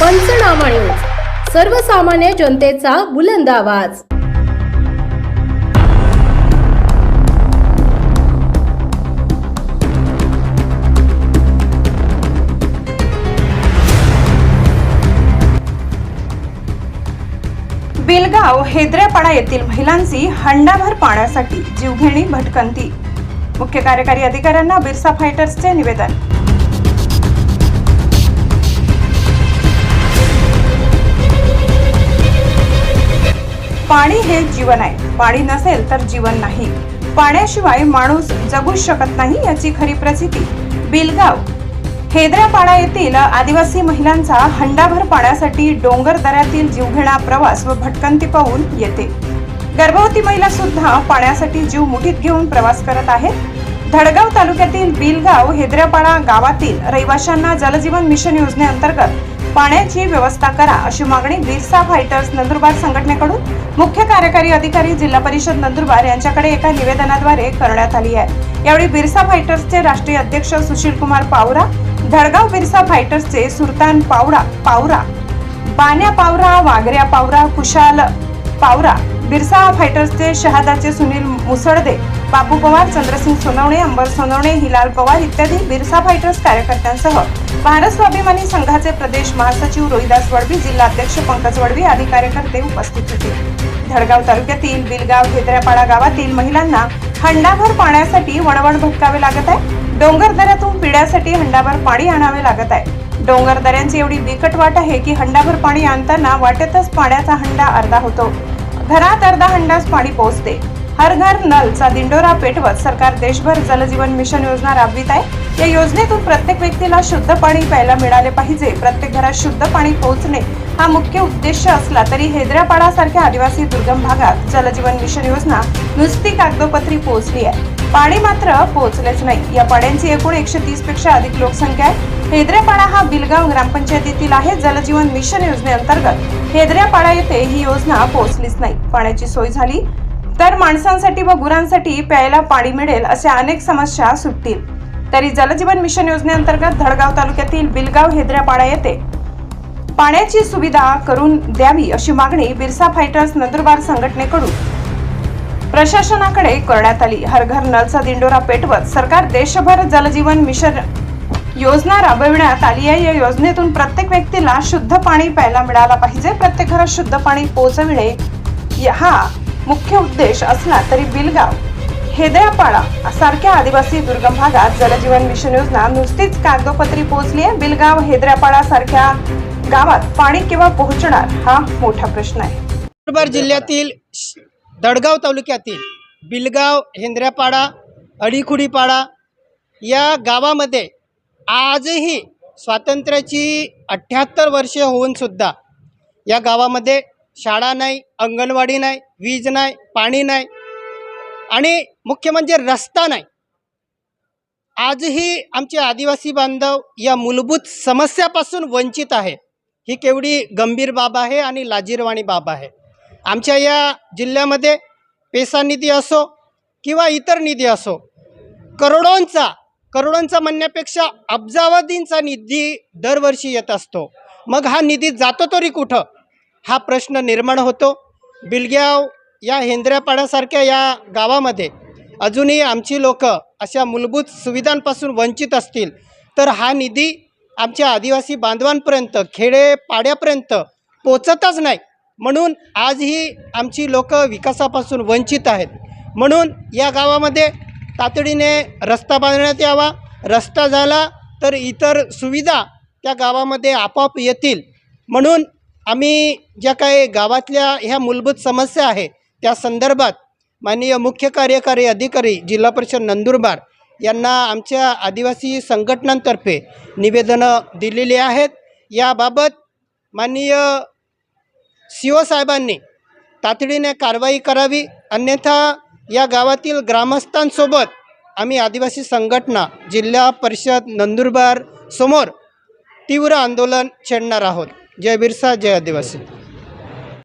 पंचनामा न्यूज. सर्वसामान्य जनतेचा बुलंद आवाज. बेलगाव हेद्रेपाडा येथील महिलांची हंडाभर पाण्यासाठी जीवघेणी भटकंती. मुख्य कार्यकारी अधिकाऱ्यांना बिरसा फायटर्सचे निवेदन. पाणी हे जीवन आहे. पाणी नसेल तर जीवन नाही. पाण्याशिवाय माणूस जगूच शकत नाही याची खरी प्रसिद्धी बिलगाव. हेद्रापाडा येथील आदिवासी महिलांचा हंडाभर पाण्यासाठी डोंगर दऱ्यातील जीवघेणा प्रवास व भटकंती पाहून येते. गर्भवती महिला सुद्धा पाण्यासाठी जीव मुठीत घेऊन प्रवास करत आहेत. धडगाव तालुक्यातील बिलगाव हेद्रापाडा गावातील रहिवाशांना जलजीवन मिशन योजनेअंतर्गत पाण्याची व्यवस्था करा अशी मागणी बिरसा फायटर्स नंदुरबार संघटनेकडून मुख्य कार्यकारी अधिकारी जिल्हा परिषद नंदुरबार यांच्याकडे एका निवेदनाद्वारे करण्यात आली आहे. यावेळी बिरसा फायटर्सचे राष्ट्रीय अध्यक्ष सुशील कुमार पावरा धडगाव बिरसा फायटर्सचे सुलतान पावडा पावरा बान्या पावरा वागऱ्या पावरा कुशाल पावरा बिरसा फायटर्सचे शहादाचे सुनील मुसळदे बापू पवार चंद्रसिंग सोनवणे अंबर सोनवणे हिलाल पवार इत्यादी बिरसा फायटर्स कार्यकर्त्यांसह भारत स्वाभिमानी संघाचे प्रदेश महासचिव रोहिदास वडवी जिल्हाध्यक्ष पंकज वडवी आदी कार्यकर्ते उपस्थित होते. धडगाव तालुक्यातील बिलगाव हेद्र्यापाडा गावातील महिलांना हंडाभर पाण्यासाठी वणवण भटकावे लागत आहे. डोंगर दऱ्यातून पिण्यासाठी हंडाभर पाणी आणावे लागत आहे. डोंगर दऱ्यांची एवढी बिकट वाट आहे की हंडाभर पाणी आणताना वाटेतच पाण्याचा हंडा अर्धा होतो. घरात अर्धा हंडास पाणी पोहोचते. हर घर नलचा दिंडोरा पेटवत सरकार देशभर जलजीवन मिशन योजना राबवित आहे. या योजनेतून प्रत्येक व्यक्तीला शुद्ध पाणी प्यायला मिळाले पाहिजे. प्रत्येक घरात शुद्ध पाणी पोहोचणे हा मुख्य उद्देश असला तरी हेदऱ्यापाडासारख्या आदिवासी दुर्गम भागात जलजीवन मिशन योजना नुसती कागदोपत्री पोहोचली आहे. पाणी मात्र पोहोचलेच नाही. या पाड्यांची एकूण एकशे तीसपेक्षा अधिक लोकसंख्या आहे. हैदरापाडा हा बिलगाव ग्रामपंचायतीतील आहे. जलजीवन मिशन योजनेअंतर्गत हैदरापाडा येथे ही योजना पोहोचलीच नाही. पाण्याची सोय झाली. तर माणसांसाठी व गुरांसाठी प्यायला पाणी मिळेल अशा अनेक समस्या सुटतील. तरी जलजीवन मिशन योजनेअंतर्गत धडगाव तालुक्यातील बिलगाव हेद्रापाडा येथे पाण्याची सुविधा करून द्यावी अशी मागणी बिरसा फायटर्स नंदुरबार संघटनेकडून प्रशासनाकडे करण्यात आली. हर घर नलचा दिंडोरा पेटवत सरकार देशभर जलजीवन मिशन योजना राबविण्यात आली आहे. या योजनेतून प्रत्येक व्यक्तीला शुद्ध पाणी प्यायला मिळाला पाहिजे. प्रत्येक घरात शुद्ध पाणी पोहोचविणे या- हा मुख्य उद्देश असला तरी बिलगाव हेदयापाडा सारख्या आदिवासी दुर्गम भागात जलजीवन मिशन योजना नुसतीच कागदोपत्री पोहोचली आहे. बिलगाव हेदयापाडा सारख्या गावात पाणी केव्हा पोहोचणार हा मोठा प्रश्न आहे. नंदुरबार जिल्ह्यातील श- दडगाव तालुक्यातील बिलगाव हेंद्र्यापाडा अडीखुडीपाडा या गावामध्ये आजही स्वातंत्र्याची अठ्ठ्याहत्तर वर्षे होऊन सुद्धा या गावामध्ये शाळा नाही अंगणवाडी नाही वीज नाही पाणी नाही आणि मुख्य म्हणजे रस्ता नाही. आजही आमचे आदिवासी बांधव या मूलभूत समस्यापासून वंचित आहे. ही केवढी गंभीर बाब आहे आणि लाजीरवाणी बाब आहे. आमच्या या जिल्ह्यामध्ये पेसा निधी असो किंवा इतर निधी असो करोडोंचा करोडोंचा म्हणण्यापेक्षा अब्जावधींचा निधी दरवर्षी येत असतो. मग हा निधी जातो तरी कुठं? हा प्रश्न निर्माण होतो. बिलग्याव या हेंद्र्यापाड्यासारख्या या गावामध्ये अजूनही आमची लोक अशा मूलभूत सुविधांपासून वंचित असतील तर हा निधी आमच्या आदिवासी बांधवांपर्यंत खेडेपाड्यापर्यंत पोचतच नाही. म्हणून आजही आमची लोक विकासापासून वंचित आहेत. म्हणून या गावामध्ये तातडीने रस्ता बांधण्यात यावा. रस्ता झाला तर इतर सुविधा त्या गावामध्ये आपोआप येतील. म्हणून आम्ही ज्या काही गावातल्या ह्या मूलभूत समस्या आहे त्या संदर्भात माननीय मुख्य कार्यकारी अधिकारी जिल्हा परिषद नंदुरबार यांना आमच्या आदिवासी संघटनांतर्फे निवेदनं दिलेली आहेत. याबाबत माननीय सी ओ साहेबांनी तातडीने कारवाई करावी. अन्यथा या गावातील ग्रामस्थांसोबत आम्ही आदिवासी संघटना जिल्हा परिषद नंदुरबार समोर तीव्र आंदोलन छेडणार आहोत. जय बिरसा जय आदिवासी.